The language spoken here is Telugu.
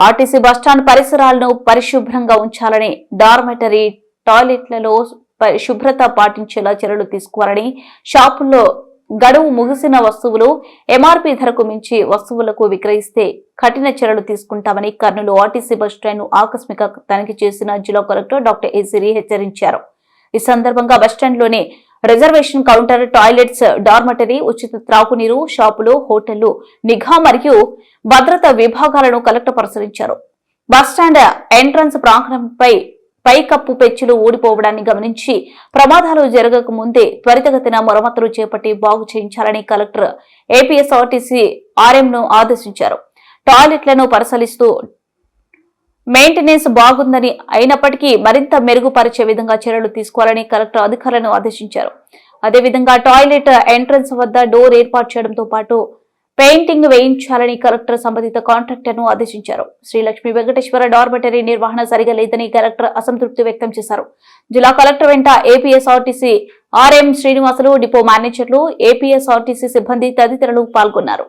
ఆర్టీసీ బస్టాండ్ పరిసరాలను పరిశుభ్రంగా ఉంచాలని డార్మెటరీ టాయిలెట్లలో శుభ్రత పాటించేలా చర్యలు తీసుకోవాలని షాపుల్లో గడువు ముగిసిన వస్తువులు ఎంఆర్పీ ధరకు మించి వస్తువులకు విక్రయిస్తే కఠిన చర్యలు తీసుకుంటామని కర్నూలు ఆర్టీసీ బస్ను ఆకస్మిక తనిఖీ చేసిన జిల్లా కలెక్టర్ డాక్టర్ ఏసిరి హెచ్చరించారు. ఈ సందర్భంగా బస్టాండ్లోనే రిజర్వేషన్ కౌంటర్ టాయిలెట్స్ డార్మటరీ ఉచిత త్రాగునీరు షాపులు హోటళ్ళు నిఘా మరియు భద్రత విభాగాలను కలెక్టర్ పరిశీలించారు. బస్టాండ్ ఎంట్రన్స్ ప్రాంగణంపై పైకప్పు పెచ్చులు ఊడిపోవడాన్ని గమనించి ప్రమాదాలు జరగక ముందే త్వరితగతిన మరమ్మతులు చేపట్టి బాగు చేయించాలని కలెక్టర్ ఏపీఎస్ఆర్టీసీ ఆర్ఎంను ఆదేశించారు. టాయిలెట్లను పరిశీలిస్తూ మెయింటెనెన్స్ బాగుందని అయినప్పటికీ మరింత మెరుగుపరిచే విధంగా చర్యలు తీసుకోవాలని కలెక్టర్ అధికారులను ఆదేశించారు. అదేవిధంగా టాయిలెట్ ఎంట్రన్స్ వద్ద డోర్ ఏర్పాటు చేయడంతో పాటు పెయింటింగ్ వేయించాలని కలెక్టర్ సంబంధిత కాంట్రాక్టర్ను ఆదేశించారు. శ్రీలక్ష్మి వెంకటేశ్వర డార్మెటరీ నిర్వహణ సరిగా లేదని కలెక్టర్ అసంతృప్తి వ్యక్తం చేశారు. జిల్లా కలెక్టర్ వెంట ఏపీఎస్ఆర్టీసీ ఆర్ఎం శ్రీనివాసులు డిపో మేనేజర్లు ఏపీఎస్ఆర్టీసీ సిబ్బంది తదితరులు పాల్గొన్నారు.